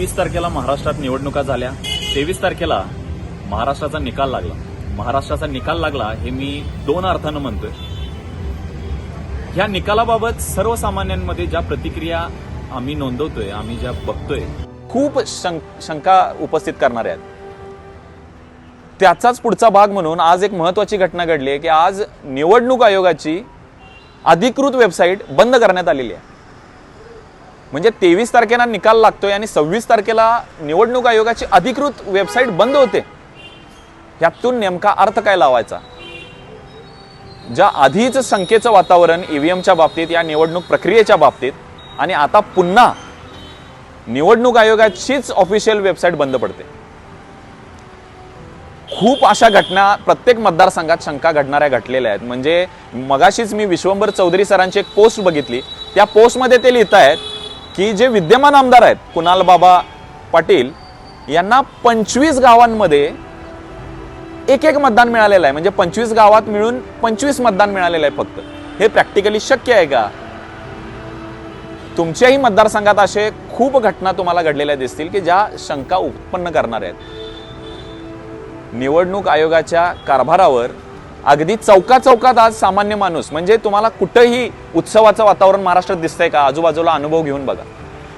वीस तारखेला महाराष्ट्रात निवडणुका झाल्या तेवीस तारखेला महाराष्ट्राचा निकाल लागला. महाराष्ट्राचा निकाल लागला हे मी दोन अर्थानं म्हणतोय. ह्या निकालाबाबत सर्वसामान्यांमध्ये ज्या प्रतिक्रिया आम्ही नोंदवतोय आम्ही ज्या बघतोय खूप शं- शंका उपस्थित करणाऱ्या आहेत. त्याचाच पुढचा भाग म्हणून आज एक महत्वाची घटना घडली आहे की आज निवडणूक आयोगाची अधिकृत वेबसाईट बंद करण्यात आलेली आहे. म्हणजे तेवीस तारखेला निकाल लागतोय आणि सव्वीस तारखेला निवडणूक आयोगाची अधिकृत वेबसाईट बंद होते. यातून नेमका अर्थ काय लावायचा? ज्या आधीच शंकेचं वातावरण ईव्हीएमच्या बाबतीत या निवडणूक प्रक्रियेच्या बाबतीत आणि आता पुन्हा निवडणूक आयोगाचीच ऑफिशियल वेबसाईट बंद पडते. खूप अशा घटना प्रत्येक मतदारसंघात शंका घडणाऱ्या घटलेल्या आहेत. म्हणजे मगाशीच मी विश्वंभर चौधरी सरांची एक पोस्ट बघितली. त्या पोस्टमध्ये ते लिहित आहेत की जे विद्यमान आमदार आहेत कुणाल बाबा पाटील यांना पंचवीस गावांमध्ये एक एक मतदान मिळालेलं आहे. म्हणजे पंचवीस गावात मिळून पंचवीस मतदान मिळालेलं आहे फक्त. हे प्रॅक्टिकली शक्य आहे का? तुमच्याही मतदारसंघात असे खूप घटना तुम्हाला घडलेल्या दिसतील की ज्या शंका उत्पन्न करणार आहेत. निवडणूक आयोगाच्या कारभारावर अगदी चौका चौकात आज सामान्य माणूस म्हणजे तुम्हाला कुठंही उत्सवाचं वातावरण महाराष्ट्रात दिसतंय का? आजूबाजूला अनुभव घेऊन बघा.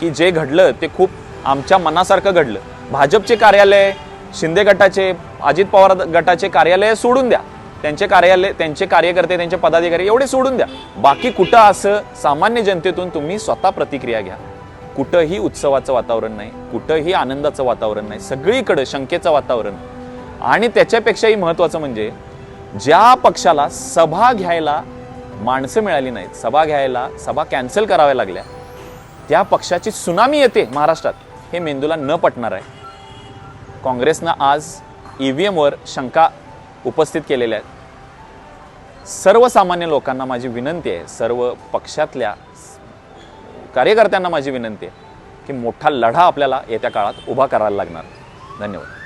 की जे घडलं ते खूप आमच्या मनासारखं घडलं. भाजपचे कार्यालय शिंदे गटाचे अजित पवार गटाचे कार्यालय सोडून द्या. त्यांचे कार्यालय त्यांचे कार्यकर्ते त्यांचे पदाधिकारी एवढे सोडून द्या. बाकी कुठं असं सामान्य जनतेतून तुम्ही स्वतः प्रतिक्रिया घ्या. कुठंही उत्सवाचं वातावरण नाही कुठंही आनंदाचं वातावरण नाही सगळीकडं शंकेचं वातावरण. आणि त्याच्यापेक्षाही महत्त्वाचं म्हणजे ज्या पक्षाला सभा घ्यायला माणसं मिळाली नाहीत सभा घ्यायला सभा कॅन्सल कराव्या लागल्या त्या पक्षाची सुनामी येते महाराष्ट्रात. हे मेंदूला न पटणार आहे. काँग्रेसनं आज ई व्ही एमवर शंका उपस्थित केलेल्या आहेत. सर्वसामान्य लोकांना माझी विनंती आहे सर्व पक्षातल्या कार्यकर्त्यांना माझी विनंती आहे की मोठा लढा आपल्याला येत्या काळात उभा करायला लागणार. धन्यवाद.